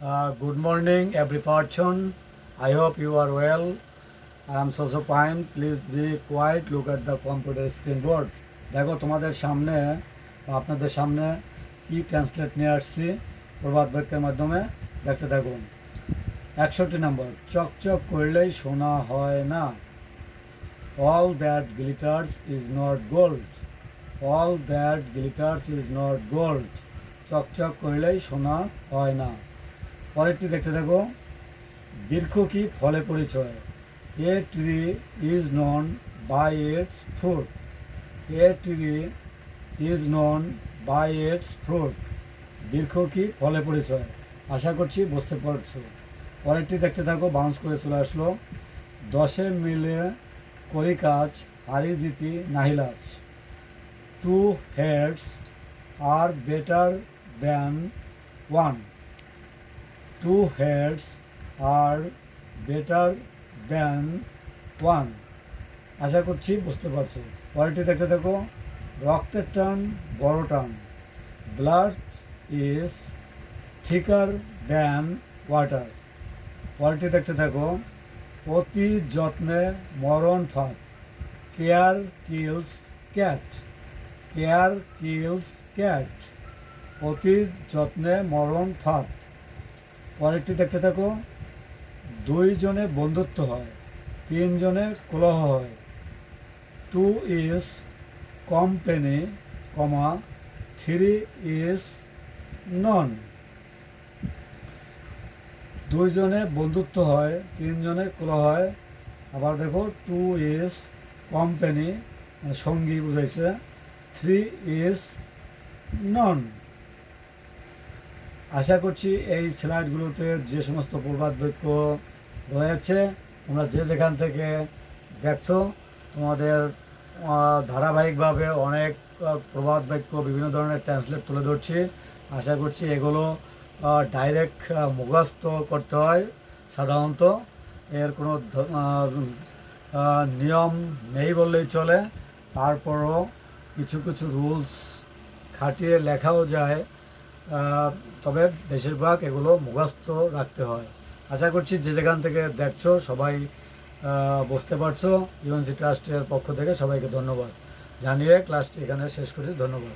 Morning, every person. I hope you are well. I am so so fine. Please be quiet. Look at the computer screen board. দেখো তোমাদের সামনে বা আপনাদের সামনে কি translate নিয়ে আসছি প্রবাদ বাক্যের মাধ্যমে দেখতে থাকুন একষট্টি নম্বর চকচক করলেই সোনা হয় না all that glitters is not gold all that glitters is not gold চকচক করলেই সোনা হয় না পরেরটি দেখতে থাকো। বৃক্ষ কি ফলে পরিচয়? A tree is known by its fruit a tree is known by its fruit বৃক্ষ কি ফলে পরিচয়? আশা করছি বুঝতে পারছ। পরেরটি দেখতে থাকো বাউন্স করে চলে আসলো। দশে মিলে করি কাজ হারি জিতি নাহিলাজ। Two heads are better than one two heads are better than one আশা করছি বুঝতে পারছ। পরেরটি দেখতে থাকো। রক্তের টান, বড় টান। Blood is thicker than water পরেরটি দেখতে থাকো। অতি যত্নে মরণ ফাঁদ care kills cat care kills cat অতি যত্নে মরণ ফাঁদ পরেরটি দেখতে থাকো। দুইজনে বন্ধুত্ব হয় তিনজনে কলহ হয়। Two is company comma three is none দুইজনে বন্ধুত্ব হয় তিনজনে কলহ হয়। আবার দেখো টু ইজ কোম্পানি সঙ্গী বুঝাইছে। থ্রি ইজ নন আশা করছি এই স্লাইডগুলোতে যে সমস্ত প্রবাদ বাক্য রয়েছে, তোমরা যে যেখান থেকে দেখছ, তোমাদের ধারাবাহিকভাবে অনেক প্রবাদ বাক্য, বিভিন্ন ধরনের ট্রান্সলেট তুলে ধরছি। আশা করছি এগুলো ডাইরেক্ট মুখস্থ করতে হয় সাধারণত। এর কোনো নিয়ম নেই বললেই চলে। তারপরও কিছু কিছু রুলস খাটিয়ে লেখাও যায়। তবে বেশিরভাগ এগুলো মুখস্থ রাখতে হয়। আশা করছি যে যেখান থেকে দেখছ সবাই বুঝতে পারছ। ইউএনসি ট্রাস্টের পক্ষ থেকে সবাইকে ধন্যবাদ। জানিয়ে ক্লাসটি এখানে শেষ করছি ধন্যবাদ।